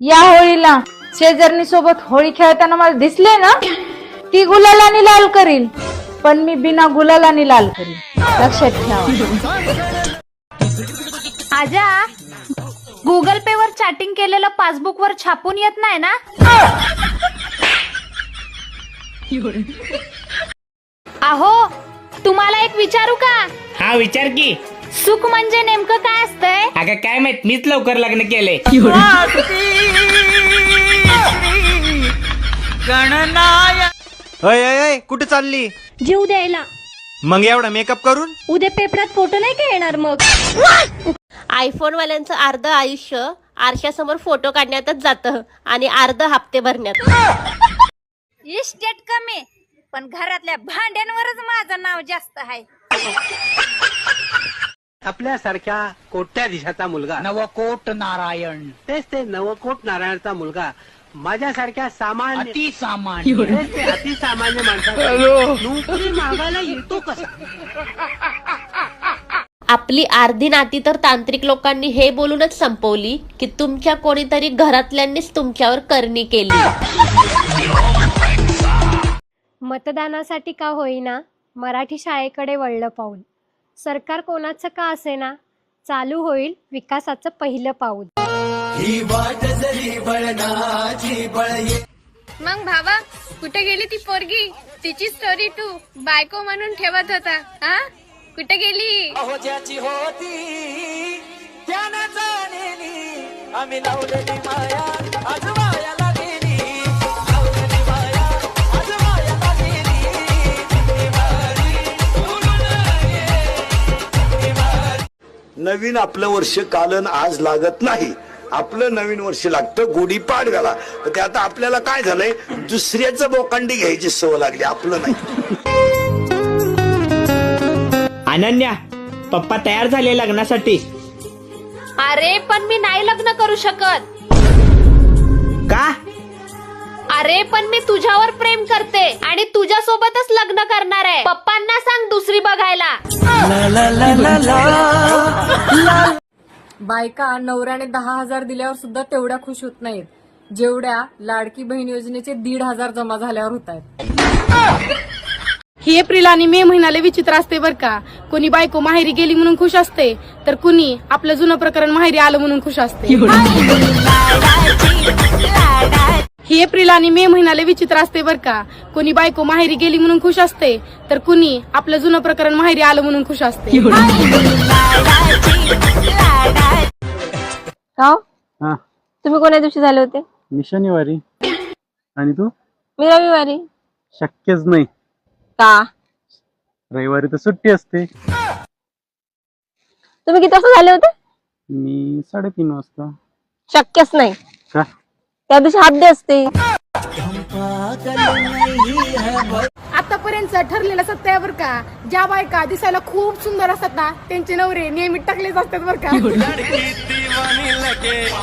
या होळीला शेजारणी सोबत होळी खेळताना मला दिसले ना ती गुलालाने लाल करील. पण मी बिना गुलालाने लाल करील. लक्षात ठेवा. आजा गुगल पे वर चॅटिंग केलेलं पासबुक वर छापून येत नाही ना? अहो तुम्हाला एक विचारू का? हा विचार की. सुख म्हणजे नेमकं काय असतंय? अगं काय माहीत? मीच लवकर लग्न केलंय अय अय अय कुठे चालली? जीव द्यायला. मग एवढा मेकअप करून? उद्या पेपरात फोटो नाही का येणार मग? आयफोन वाल्यांचं अर्ध आयुष्य आरशासमोर फोटो काढण्यातच जातं आणि अर्ध हप्ते भरण्यात. इस्टेट कमी. पण घरातल्या भांड्यांवरच माझं नाव जास्त आहे. आपल्यासारख्या कोट्याधीशाचा मुलगा. नवकोट नारायण तेच ते नवकोट नारायणचा मुलगा. माझ्यासारख्या सामान्य अति सामान्य तेच ते अतिसामान्य माणसाला नोकरी मागायला येतो कसा? आपली अर्धी नाती तर तांत्रिक लोकांनी हे बोलूनच संपवली की तुमच्या कोणीतरी घरातल्यांनीच तुमच्यावर करणी केली. मतदानासाठी का होईना मराठी शाळेकडे वळलं पाऊल. सरकार कोणाचं का असेना? चालू होईल विकासाचं पहिलं पाऊल. मग भावा कुठे गेली ती पोरगी? तिची स्टोरी तू बायको म्हणून ठेवत होता हा? कुठे गेली? नवीन आपलं वर्ष कालन आज लागत नाही. आपलं नवीन वर्ष लागतं गुढीपाडव्याला तर ते आता आपल्याला काय झालंय? दुसऱ्याचं बोकांडी घ्यायची सवय लागली आपलं नाही. अनन्या पप्पा तयार झाले लग्नासाठी. अरे पण मी नाही लग्न करू शकत. का? अरे पण मी तुझ्यावर प्रेम करते आणि तुझ्या सोबतच लग्न करणार आहे. पप्पांना सांग दुसरी बघायला. बायका नवऱ्याने दहा हजार दिल्यावर सुद्धा तेवढ्या खुश होत नाहीत. जेवढ्या लाडकी बहीण योजनेचे दीड हजार जमा झाल्यावर होत आहेत. ही एप्रिल आणि मे महिन्याला विचित्र असते बर का. कोणी बायको माहेरी गेली म्हणून खुश असते तर कुणी आपलं जुनं प्रकरण माहेरी आलं म्हणून खुश असते. ही एप्रिल आणि मे महिन्याला विचित्र असते बर का. कोणी बायको माहेरी गेली म्हणून खुश असते तर कुणी आपलं जुनं प्रकरण माहेरी आलं म्हणून खुश असते. का तुम्ही कोण्या दिवशी झाले होते? मी शनिवारी. आणि तू? मी रविवारी. शक्यच नाही. का? रविवारी तर सुट्टी असते. तुम्ही किती वाजता झाले होते मी साडेतीन वाजता शक्यच नाही का त्या दिवशी हात डे असते. आतापर्यंत ठरलेलं सत्य आहे बर का. ज्या बायका दिसायला खूप सुंदर असतात ना त्यांचे नवरे नियमित टाकलेच असतात बर का.